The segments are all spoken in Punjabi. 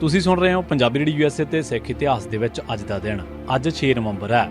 ਤੁਸੀਂ ਸੁਣ ਰਹੇ ਹੋ ਪੰਜਾਬੀ ਰੇਡੀਓ ਯੂਐਸਏ ਤੇ ਸਿੱਖ ਇਤਿਹਾਸ ਦੇ ਵਿੱਚ ਅੱਜ ਦਾ ਦਿਨ। ਅੱਜ 6 ਨਵੰਬਰ ਹੈ।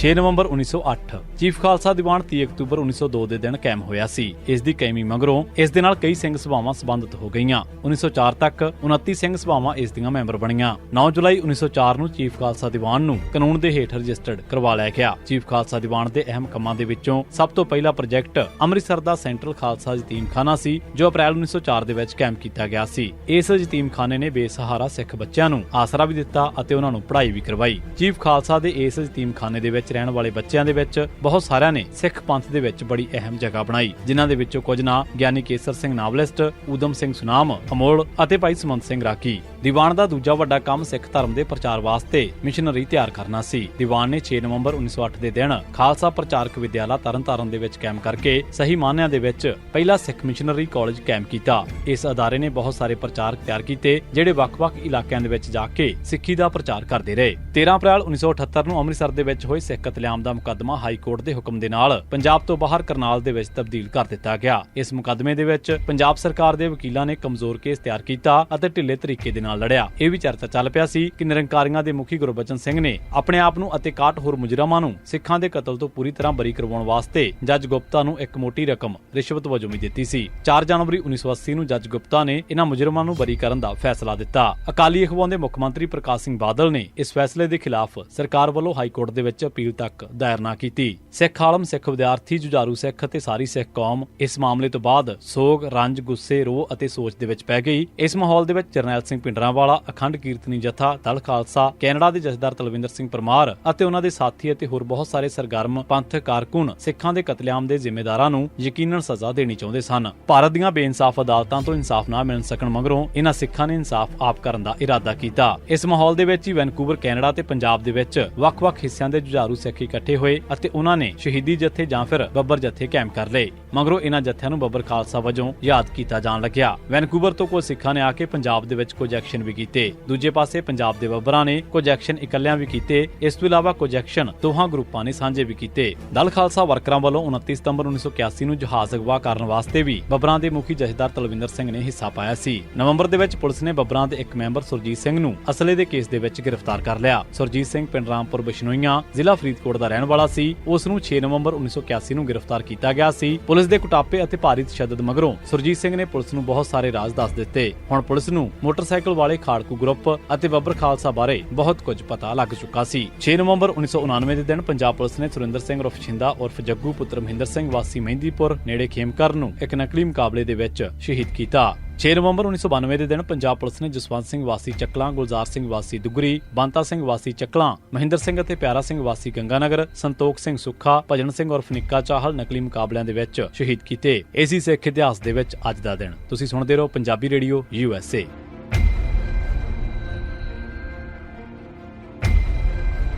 6 ਨਵੰਬਰ 1908 ਚੀਫ ਖਾਲਸਾ ਦੀਵਾਨ 30 ਅਕਤੂਬਰ 1902 ਦੇ ਦਿਨ ਕਾਇਮ ਹੋਇਆ ਸੀ। ਇਸ ਦੀ ਕਾਇਮੀ ਮਗਰੋਂ ਇਸ ਦੇ ਨਾਲ ਕਈ ਸਿੰਘ ਸਭਾਵਾਂ ਸੰਬੰਧਿਤ ਹੋ ਗਈਆਂ। 1904 ਤੱਕ 29 ਸਿੰਘ ਸਭਾਵਾਂ ਇਸ ਦੀਆਂ ਮੈਂਬਰ ਬਣੀਆਂ। 9 ਜੁਲਾਈ 1904 ਨੂੰ ਚੀਫ ਖਾਲਸਾ ਦੀਵਾਨ ਨੂੰ ਕਾਨੂੰਨ ਦੇ ਹੇਠ ਰਜਿਸਟਰਡ ਕਰਵਾ ਲਿਆ ਗਿਆ। ਚੀਫ ਖਾਲਸਾ ਦੀਵਾਨ ਦੇ ਅਹਿਮ ਕੰਮਾਂ ਦੇ ਵਿੱਚੋਂ ਸਭ ਤੋਂ ਪਹਿਲਾ ਪ੍ਰੋਜੈਕਟ ਅੰਮ੍ਰਿਤਸਰ ਦਾ ਸੈਂਟਰਲ ਖਾਲਸਾ ਯਤੀਮਖਾਨਾ ਸੀ, ਜੋ ਅਪ੍ਰੈਲ 1904 ਦੇ ਵਿੱਚ ਕਾਇਮ ਕੀਤਾ ਗਿਆ ਸੀ। ਇਸ ਯਤੀਮਖਾਨੇ ਨੇ ਬੇਸਹਾਰਾ ਸਿੱਖ ਬੱਚਿਆਂ ਨੂੰ ਆਸਰਾ ਵੀ ਦਿੱਤਾ ਅਤੇ ਉਹਨਾਂ ਨੂੰ ਪੜ੍ਹਾਈ ਵੀ ਕਰਵਾਈ। ਚੀਫ ਖਾਲਸਾ ਦੇ ਇਸ ਯਤੀਮਖਾਨੇ ਦੇ ਵਿੱਚ ਰਹਿਣ ਵਾਲੇ ਬੱਚਿਆਂ ਦੇ ਵਿੱਚ ਬਹੁਤ ਸਾਰਿਆਂ ਨੇ ਸਿੱਖ ਪੰਥ ਦੇ ਵਿੱਚ ਬੜੀ ਅਹਿਮ ਜਗ੍ਹਾ ਬਣਾਈ, ਜਿਨ੍ਹਾਂ ਦੇ ਵਿੱਚੋਂ ਕੁਝ ਨਾਂ ਗਿਆਨੀ ਕੇਸਰ ਸਿੰਘ ਨਾਵਲਿਸਟ ਊਦਮ ਸਿੰਘ ਸੁਨਾਮ, ਅਮੋਲ ਅਤੇ ਭਾਈ ਸਮੰਤ ਸਿੰਘ ਰਾਕੀ ਦੀਵਾਨ ਦਾ ਦੂਜਾ ਵੱਡਾ ਕੰਮ ਸਿੱਖ ਧਰਮ ਦੇ ਪ੍ਰਚਾਰ ਵਾਸਤੇ ਮਿਸ਼ਨਰੀ ਤਿਆਰ ਕਰਨਾ ਸੀ। ਦੀਵਾਨ ਨੇ 6 ਨਵੰਬਰ 1908 ਦੇ ਦਿਨ ਖਾਲਸਾ ਪ੍ਰਚਾਰਕ ਵਿਦਿਆਲਾ ਤਰਨਤਾਰਨ ਦੇ ਵਿੱਚ ਕਾਇਮ ਕਰਕੇ ਸਹੀ ਮਾਨਿਆਂ ਦੇ ਵਿੱਚ ਪਹਿਲਾ ਸਿੱਖ ਮਿਸ਼ਨਰੀ ਕਾਲਜ ਕਾਇਮ ਕੀਤਾ। ਇਸ ਅਦਾਰੇ ਨੇ ਬਹੁਤ ਸਾਰੇ ਪ੍ਰਚਾਰਕ ਤਿਆਰ ਕੀਤੇ, ਜਿਹੜੇ ਵੱਖ-ਵੱਖ ਇਲਾਕਿਆਂ ਦੇ ਵਿੱਚ ਜਾ ਕੇ ਸਿੱਖੀ ਦਾ ਪ੍ਰਚਾਰ ਕਰਦੇ ਰਹੇ। 13 ਅਪ੍ਰੈਲ 1978 ਨੂੰ ਅੰਮ੍ਰਿਤਸਰ ਦੇ ਵਿੱਚ ਹੋਏ ਸਿੱਖ ਕਤਲੇਆਮ ਦਾ ਮੁਕੱਦਮਾ ਹਾਈ ਕੋਰਟ ਦੇ ਹੁਕਮ ਦੇ ਨਾਲ ਪੰਜਾਬ ਤੋਂ ਬਾਹਰ ਕਰਨਾਲ ਦੇ ਵਿੱਚ ਤਬਦੀਲ ਕਰ ਦਿੱਤਾ ਗਿਆ। ਇਸ ਮੁਕੱਦਮੇ ਦੇ ਵਿੱਚ ਪੰਜਾਬ ਸਰਕਾਰ ਦੇ ਵਕੀਲਾਂ ਨੇ ਕਮਜ਼ੋਰ ਕੇਸ ਤਿਆਰ ਕੀਤਾ ਅਤੇ ਢਿੱਲੇ ਤਰੀਕੇ ਦੇ ਨਾਲ ਲੜਿਆ। ਇਹ ਵੀ ਚਰਚਾ ਚੱਲ ਪਿਆ ਸੀ ਕਿ ਨਿਰੰਕਾਰੀਆਂ ਦੇ ਮੁਖੀ ਗੁਰਬਚਨ ਸਿੰਘ ਨੇ ਆਪਣੇ ਆਪ ਨੂੰ ਅਤੇ 61 ਹੋਰ ਮੁਜਰਮਾਂ ਨੂੰ ਸਿੱਖਾਂ ਦੇ ਕਤਲ ਤੋਂ ਪੂਰੀ ਤਰ੍ਹਾਂ ਬਰੀ ਕਰਵਾਉਣ ਵਾਸਤੇ ਜੱਜ ਗੁਪਤਾ ਨੂੰ ਇੱਕ ਮੋਟੀ ਰਕਮ ਰਿਸ਼ਵਤ ਵਜੋਂ ਵੀ ਦਿੱਤੀ ਸੀ। 4 ਜਨਵਰੀ 1980 ਨੂੰ ਜੱਜ ਗੁਪਤਾ ਨੇ ਇਹਨਾਂ ਮੁਜਰਮਾਂ ਨੂੰ ਬਰੀ ਕਰਨ ਦਾ ਫੈਸਲਾ ਦਿੱਤਾ। ਅਕਾਲੀ ਅਖਵਾਂ ਦੇ ਮੁੱਖ ਮੰਤਰੀ ਪ੍ਰਕਾਸ਼ ਸਿੰਘ ਬਾਦਲ ਨੇ ਇਸ ਫੈਸਲੇ ਦੇ ਖਿਲਾਫ ਸਰਕਾਰ ਵੱਲੋਂ ਹਾਈ ਕੋਰਟ ਦੇ ਵਿੱਚ ਅਪੀਲ ਤੱਕ ਦਾਇਰ ਨਾ ਕੀਤੀ। ਸਿੱਖ ਆਲਮ, ਸਿੱਖ ਵਿਦਿਆਰਥੀ, ਜੁਝਾਰੂ ਸਿੱਖ ਅਤੇ ਸਾਰੀ ਸਿੱਖ ਕੌਮ ਇਸ ਮਾਮਲੇ ਤੋਂ ਬਾਅਦ ਸੋਗ, ਰੰਜ, ਗੁੱਸੇ, ਰੋਹ ਅਤੇ ਸੋਚ ਦੇ ਵਿੱਚ ਪੈ ਗਈ। ਇਸ ਮਾਹੌਲ ਦੇ ਵਿੱਚ ਜਰਨੈਲ ਸਿੰਘ ਪਿੰਡਰਾਂਵਾਲਾ ਅਖੰਡ ਕੀਰਤਨੀ ਜਥਾ, ਦਲ ਖਾਲਸਾ, ਕੈਨੇਡਾ ਦੇ ਜਥੇਦਾਰ ਤਲਵਿੰਦਰ ਸਿੰਘ ਪਰਮਾਰ ਅਤੇ ਉਹਨਾਂ ਦੇ ਸਾਥੀ ਅਤੇ ਹੋਰ ਬਹੁਤ ਸਾਰੇ ਸਰਗਰਮ, ਪੰਥ, ਕਾਰਕੁਨ ਸਿੱਖਾਂ ਦੇ ਕਤਲੇਆਮ ਦੇ ਜ਼ਿੰਮੇਦਾਰਾਂ ਨੂੰ ਯਕੀਨਨ ਸਜ਼ਾ ਦੇਣੀ ਚਾਹੁੰਦੇ ਸਨ। ਭਾਰਤ ਦੀਆਂ ਬੇਇਨਸਾਫ ਅਦਾਲਤਾਂ ਤੋਂ ਇਨਸਾਫ ਨਾ ਮਿਲਣ ਸਕਣ ਮਗਰੋਂ ਇਹਨਾਂ ਸਿੱਖਾਂ ਨੇ ਇਨਸਾਫ ਆਪ ਕਰਨ ਦਾ ਇਰਾਦਾ ਕੀਤਾ। ਇਸ ਮਾਹੌਲ ਦੇ ਵਿੱਚ ਹੀ ਵੈਨਕੂਵਰ, ਕੈਨੇਡਾ ਤੇ ਪੰਜਾਬ ਦੇ ਵਿੱਚ ਵੱਖ-ਵੱਖ ਹਿੱਸਿਆਂ ਦੇ ਜੁਝਾਰੂ ਸਿੱਖ ਇਕੱਠੇ ਹੋਏ ਅਤੇ ਉਹਨਾਂ ਨੇ ਸ਼ਹੀਦੀ ਜਥੇ ਜਾਂ ਫਿਰ ਬੱਬਰ ਜਥੇ ਕਾਇਮ ਕਰ ਲਏ। ਮਗਰੋਂ ਇਹਨਾਂ ਜਥਿਆਂ ਨੂੰ ਬੱਬਰ ਖਾਲਸਾ ਵਜੋਂ ਯਾਦ ਕੀਤਾ ਜਾਣ ਲੱਗਿਆ। ਵੈਨਕੂਵਰ ਤੋਂ ਕੁਝ ਸਿੱਖਾਂ ਨੇ ਆ ਕੇ ਪੰਜਾਬ ਦੇ ਵਿੱਚ ਕੁਝ ਐਕਸ਼ਨ ਵੀ ਕੀਤੇ। ਦੂਜੇ ਪਾਸੇ ਪੰਜਾਬ ਦੇ ਬੱਬਰਾਂ ਨੇ ਕੁਝ ਐਕਸ਼ਨ ਇਕੱਲਿਆਂ ਵੀ ਕੀਤੇ। ਇਸ ਤੋਂ ਇਲਾਵਾ ਕੁਝ ਐਕਸ਼ਨ ਦੋਹਾਂ ਗਰੁੱਪਾਂ ਨੇ ਸਾਂਝੇ ਵੀ ਕੀਤੇ। ਦਲ ਖਾਲਸਾ ਵਰਕਰਾਂ ਵੱਲੋਂ 29 ਸਤੰਬਰ 1981 ਨੂੰ ਜਹਾਜ਼ ਅਗਵਾ ਕਰਨ ਵਾਸਤੇ ਵੀ ਬੱਬਰਾਂ ਦੇ ਮੁਖੀ ਜਥੇਦਾਰ ਤਲਵਿੰਦਰ ਸਿੰਘ ਨੇ ਹਿੱਸਾ ਪਾਇਆ ਸੀ। ਨਵੰਬਰ ਦੇ ਵਿੱਚ ਪੁਲਿਸ ਨੇ ਬੱਬਰਾਂ ਦੇ ਇੱਕ ਮੈਂਬਰ ਸੁਰਜੀਤ ਸਿੰਘ ਨੂੰ ਅਸਲੇ ਦੇ ਕੇਸ ਦੇ ਵਿੱਚ ਗ੍ਰਿਫਤਾਰ ਕਰ ਲਿਆ। ਸੁਰਜੀਤ ਸਿੰਘ ਪਿੰਡ ਰਾਮਪੁਰ ਬਿਸ਼ਨੋਈਆਂ ਜ਼ਿਲ੍ਹਾ ਫਰੀਦਕੋਟ ਦਾ ਰਹਿਣ ਵਾਲਾ ਸੀ। ਉਸ ਨੂੰ 6 ਨਵੰਬਰ 1981 ਨੂੰ ਗ੍ਰਿਫਤਾਰ ਕੀਤਾ ਗਿਆ ਸੀ। ਪੁਲਿਸ ਦੇ ਕੁਟਾਪੇ ਅਤੇ ਭਾਰੀ ਤਸ਼ੱਦਦ ਮਗਰੋਂ ਸੁਰਜੀਤ ਸਿੰਘ ਨੇ ਪੁਲਿਸ ਨੂੰ ਬਹੁਤ ਸਾਰੇ ਰਾਜ਼ ਦੱਸ ਦਿੱਤੇ। ਹੁਣ ਪੁਲਿਸ ਨੂੰ ਮੋਟਰਸਾਈਕਲ ਵਾਲੇ ਖਾੜਕੂ ਗਰੁੱਪ ਅਤੇ ਬੱਬਰ ਖਾਲਸਾ ਬਾਰੇ ਬਹੁਤ ਕੁਝ ਪਤਾ ਲੱਗ ਚੁੱਕਾ ਸੀ। 6 ਨਵੰਬਰ 1999 ਦੇ ਦਿਨ ਪੰਜਾਬ ਪੁਲਿਸ ਨੇ ਸੁਰਿੰਦਰ ਸਿੰਘ ਉਰਫ ਛਿੰਦਾ ਉਰਫ ਜੱਗੂ ਪੁੱਤਰ ਮਹਿੰਦਰ ਸਿੰਘ ਵਾਸੀ ਮਹਿੰਦੀਪੁਰ ਨੇੜੇ ਖੇਮਕਰ ਨੂੰ ਇੱਕ ਨਕਲੀ ਮੁਕਾਬਲੇ ਦੇ ਵਿੱਚ ਸ਼ਹੀਦ ਕੀਤਾ। 6 ਨਵੰਬਰ 1992 ਦੇ ਦਿਨ ਪੰਜਾਬ ਪੁਲਿਸ ਨੇ ਜਸਵੰਤ ਸਿੰਘ ਵਾਸੀ ਚੱਕਲਾਂ, ਗੁਲਜ਼ਾਰ ਸਿੰਘ ਵਾਸੀ ਦੁਗਰੀ, ਬੰਤਾ ਸਿੰਘ ਵਾਸੀ ਚੱਕਲਾਂ, ਮਹਿੰਦਰ ਸਿੰਘ ਅਤੇ ਪਿਆਰਾ ਸਿੰਘ ਵਾਸੀ ਗੰਗਾਨਗਰ, ਸੰਤੋਖ ਸਿੰਘ ਸੁੱਖਾ, ਭਜਨ ਸਿੰਘ ਉਰਫ ਨਿੱਕਾ ਚਾਹਲ ਨਕਲੀ ਮੁਕਾਬਲਿਆਂ ਦੇ ਵਿੱਚ ਸ਼ਹੀਦ ਕੀਤੇ। ਇਸੀ ਸਿੱਖ ਇਤਿਹਾਸ ਦੇ ਵਿੱਚ ਅੱਜ ਦਾ ਦਿਨ। ਤੁਸੀਂ ਸੁਣਦੇ ਰਹੋ Punjabi radio, U S A.